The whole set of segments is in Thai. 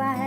I had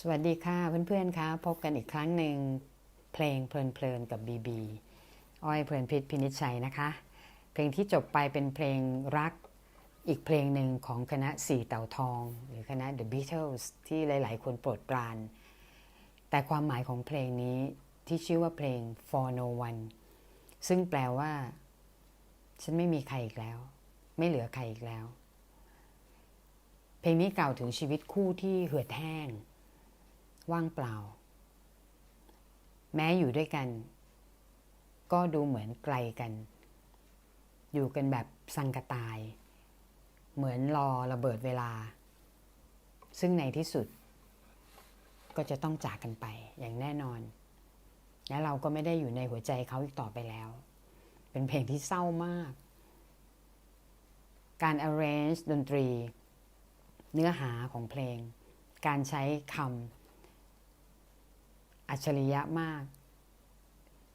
สวัสดีค่ะเพื่อนๆคะพบกันอีกครั้งหนึ่งเพลงเพลินๆกับบีบีอ้อยเพลินพิษพินิจชัยนะคะ เพลงที่จบไปเป็นเพลงรักอีกเพลงหนึ่งของคณะสี่เต่าทอง หรือคณะ The Beatles ที่หลายๆ คนโปรดปราน แต่ความหมายของเพลงนี้ที่ชื่อว่าเพลง For No One ซึ่งแปลว่า ฉันไม่มีใครอีกแล้ว ไม่เหลือใครอีกแล้ว เพลงนี้กล่าวถึงชีวิตคู่ที่เหือดแห้ง ว่างเปล่า แม้อยู่ด้วยกัน ก็ดูเหมือนไกลกัน อยู่กันแบบสังกตาย เหมือนรอระเบิดเวลา ซึ่งในที่สุด ก็จะต้องจากกันไปอย่างแน่นอน และเราก็ไม่ได้อยู่ในหัวใจเขาอีกต่อไปแล้ว เป็นเพลงที่เศร้ามาก การ arrange ดนตรี เนื้อหาของเพลง การใช้คำ อัจฉริยะมาก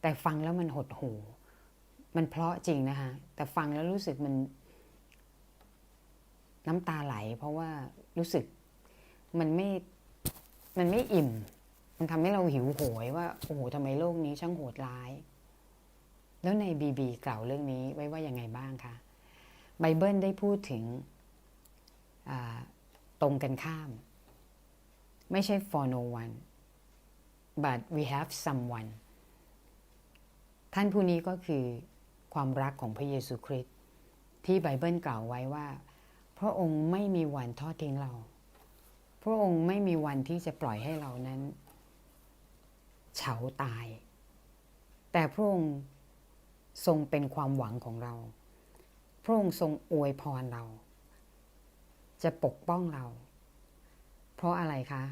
แต่ฟังแล้วมันหดหู มันเพราะจริงนะคะ แต่ฟังแล้วรู้สึกมัน น้ำตาไหล เพราะว่ารู้สึกมันไม่ มันไม่อิ่ม มันทำให้เราหิวโหยว่า โอ้โหทำไมโลกนี้ช่างโหดร้าย แล้วในบีบีกล่าวเรื่องนี้ไว้ว่ายังไงบ้างคะ ไบเบิลได้พูดถึงตรงกันข้าม ไม่ใช่ for no one but we have someone ท่านผู้นี้ก็คือความรักของพระเยซูคริสต์ที่ไบเบิลกล่าวไว้ว่า พระองค์ไม่มีวันทอดทิ้งเรา พระองค์ไม่มีวันที่จะปล่อยให้เรานั้น เฉาตาย แต่พระองค์ทรงเป็นความหวังของเรา พระองค์ทรงอวยพรเรา จะปกป้องเรา เพราะอะไรคะ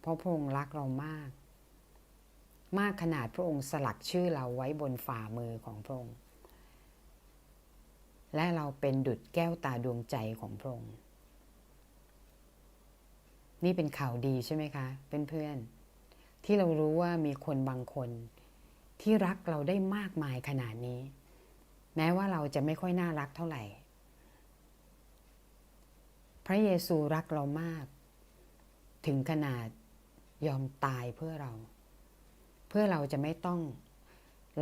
เพราะพระองค์รักเรามาก มากขนาดพระองค์สลักชื่อเราไว้บนฝ่ามือของพระองค์ และเราเป็นดุจแก้วตาดวงใจของพระองค์ นี่เป็นข่าวดีใช่ไหมคะเพื่อนๆที่เรารู้ว่ามีคนบางคนที่รักเราได้มากมายขนาดนี้ แม้ว่าเราจะไม่ค่อยน่ารักเท่าไหร่ พระเยซูรักเรามาก ถึงขนาดยอมตายเพื่อเรา พื่อเราจะไม่ต้อง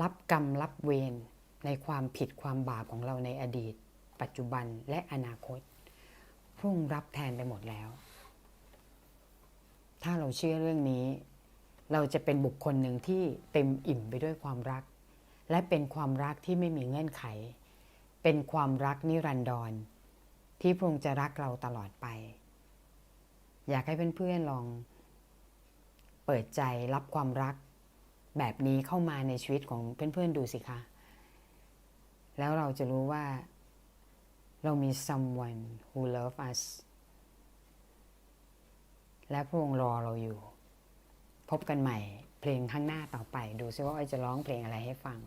รับกรรมรับเวรในความผิดความบาปของเราในอดีต ปัจจุบันและอนาคตพระองรับแทนไปหมดแล้ว ถ้าเราเชื่อเรื่องนี้ เราจะเป็นบุคคลหนึ่งที่เต็มอิ่มไปด้วยความรัก และเป็นความรักที่ไม่มีเงื่อนไข เป็นความรักนิรันดรที่พระองค์จะรักเราตลอดไป อยากให้เพื่อนๆลอง เปิดใจรับความรัก แบบนี้เข้ามาในชีวิตของเพื่อนๆดูสิคะ แล้วเราจะรู้ว่า เรามี someone who love us และพระองค์รอเราอยู่ พบกันใหม่เพลงข้างหน้าต่อไป ดูซิว่าอ้อยจะร้องเพลงอะไรให้ฟัง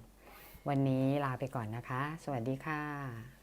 วันนี้ลาไปก่อนนะคะ สวัสดีค่ะ